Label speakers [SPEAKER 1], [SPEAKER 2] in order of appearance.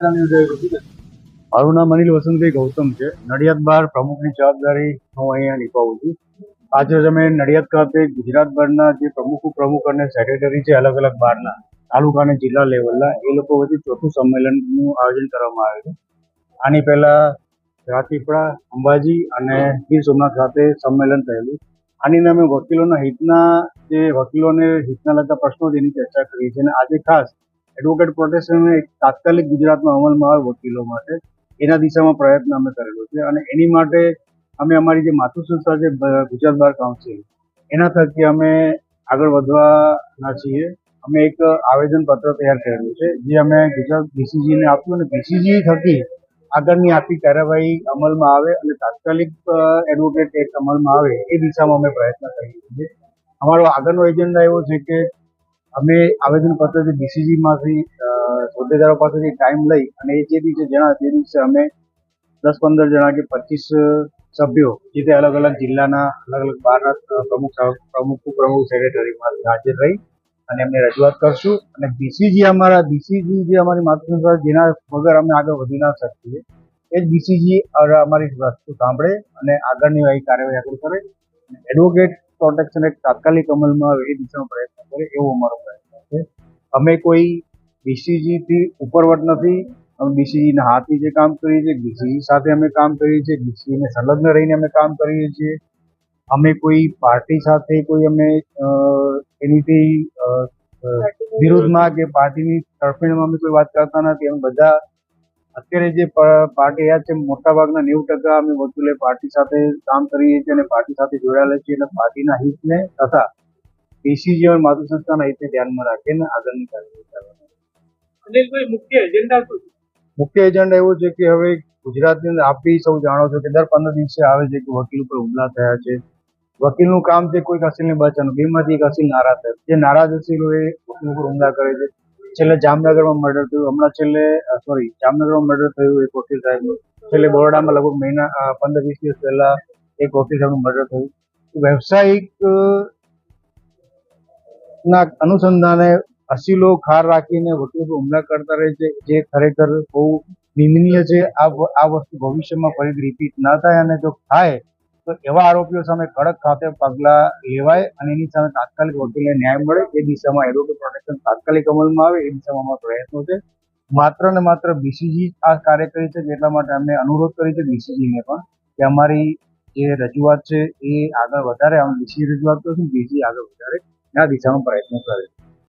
[SPEAKER 1] મારું નામ અનિલ વસંતભાઈ ગૌતમ છે. નડિયાદ બાર પ્રમુખની જવાબદારી હું અહીંયા નિભાવું છું. આજે અમે નડિયાદ ખાતે ગુજરાતભરના જે પ્રમુખ પ્રમુખ અને સેક્રેટરી છે અલગ અલગ બારના, તાલુકા અને જિલ્લા લેવલના, એ લોકો વચ્ચે ચોથું સંમેલનનું આયોજન કરવામાં આવ્યું આની પહેલા રાજપીપળા અંબાજી અને ગીર સોમનાથ ખાતે સંમેલન થયેલું. આની નામે વકીલોના હિતના જે, વકીલોને હિતના લગતા પ્રશ્નો જેની ચર્ચા કરી છે. અને આજે ખાસ એડવોકેટ પ્રોટેક્શન એક તાત્કાલિક ગુજરાતમાં અમલમાં આવે વકીલો માટે, એના દિશામાં પ્રયત્ન અમે કરેલો છે. અને એની માટે અમે અમારી જે માતૃ સંસ્થા છે ગુજરાત બાર કાઉન્સિલ, એના થકી અમે આગળ વધવાના છીએ. અમે એક આવેદન પત્ર તૈયાર કરેલું છે, જે અમે ગુજરાત બીસીજીને આપ્યું અને બીસીજી થકી આગળની આખી કાર્યવાહી અમલમાં આવે અને તાત્કાલિક એડવોકેટ એક્ટ અમલમાં આવે, એ દિશામાં અમે પ્રયત્ન કરીએ છીએ. અમારો આગળનો એજન્ડા એવો છે કે અમે આવેદનપત્ર જે બીસીજીમાંથી હોદ્દેદારો પાસેથી ટાઈમ લઈ અને એ જે દિવસે જણા તે દિવસે અમે દસ પંદર જણા કે પચીસ સભ્યો જે તે અલગ અલગ જિલ્લાના અલગ અલગ બારના પ્રમુખ પ્રમુખ પ્રમુખ સેક્રેટરીમાં હાજર રહી અને એમને રજૂઆત કરશું. અને બીસીજી અમારા બીસીજી જે અમારી માતૃસંસ્થા જેના વગર અમે આગળ વધી ના શકીએ, એ જ બીસીજી અમારી વસ્તુ સાંભળે અને આગળની કાર્યવાહી આગળ કરે. એડવોકેટ પ્રોટેક્શન એક્ટ તાત્કાલિક અમલમાં આવે એ દિશામાં પ્રયત્ન કરે એવો અમારો પ્રયત્ન છે. અમે કોઈ બીસીજી થી ઉપરવટ નથી. અમે બીસીજી ના હાથથી જે કામ કરીએ છીએ બીસીજી સાથે અમે કામ કરીએ છીએ બીસીજી ને સંલગ્ન રહીને અમે કામ કરીએ છીએ. અમે કોઈ પાર્ટી સાથે કોઈ અમે એનીથી વિરોધમાં કે પાર્ટીની તરફેણમાં અમે કોઈ વાત કરતા નથી. અમે બધા અત્યારે જે પાર્ટી છે, મોટાભાગના નેવું ટકા અમે વકીલે પાર્ટી સાથે કામ કરીએ છીએ અને પાર્ટી સાથે જોડાયેલા છીએ અને પાર્ટીના હિતને તથા બીસીજી અને માતૃ સંસ્થાના હિતને ધ્યાનમાં રાખીને આગળની કાર્યવાહી કરવાની.
[SPEAKER 2] અનિલભાઈ મુખ્ય એજન્ડા શું છે?
[SPEAKER 1] મુખ્ય એજન્ડા એવો છે કે હવે ગુજરાતની અંદર આપ બી સૌ જાણો છો કે દર પંદર દિવસે આવે છે કે વકીલ ઉપર હુમલા થયા છે. વકીલનું કામ છે કોઈક અસીલને બચાવવાનું બેમાંથી એક અસીલ નારાજ થાય. જે નારાજ અસીલો એ વકીલ ઉપર હુમલા કરે છે. છેલ્લે જામનગરમાં મર્ડર થયું. હમણાં છેલ્લે સોરી જામનગરમાં મર્ડર થયું એક વકીલ સાહેબનું. છેલ્લે બરોડામાં લગભગ મહિના પંદર વીસ દિવસ પહેલા એક વકીલ સાહેબનું મર્ડર થયું. વ્યવસાયિક ના અનુસંધાને અસીલો ખાર રાખીને વકીલો હુમલા કરતા રહે છે, જે ખરેખર બહુ નિંદનીય છે. આ વસ્તુ ભવિષ્યમાં ફરી રિપીટ ના થાય અને જો થાય, તો એવા આરોપીઓ સામે કડક ખાતે પગલાં લેવાય અને એની સામે તાત્કાલિક વકીલને ન્યાય મળે. એ દિશામાં એડવોકેટ પ્રોટેક્શન તાત્કાલિક અમલમાં આવે, એ દિશામાં અમારા પ્રયત્નો છે. માત્ર ને માત્ર બીસીજી આ કાર્ય કરી છે એટલા માટે અમે અનુરોધ કરી છે બીસીજીને પણ કે અમારી જે રજૂઆત છે એ આગળ વધારે. અમે બીસી રજૂઆત કરશું બીજી આગળ વધારે. આ દિશામાં પ્રયત્નો કરે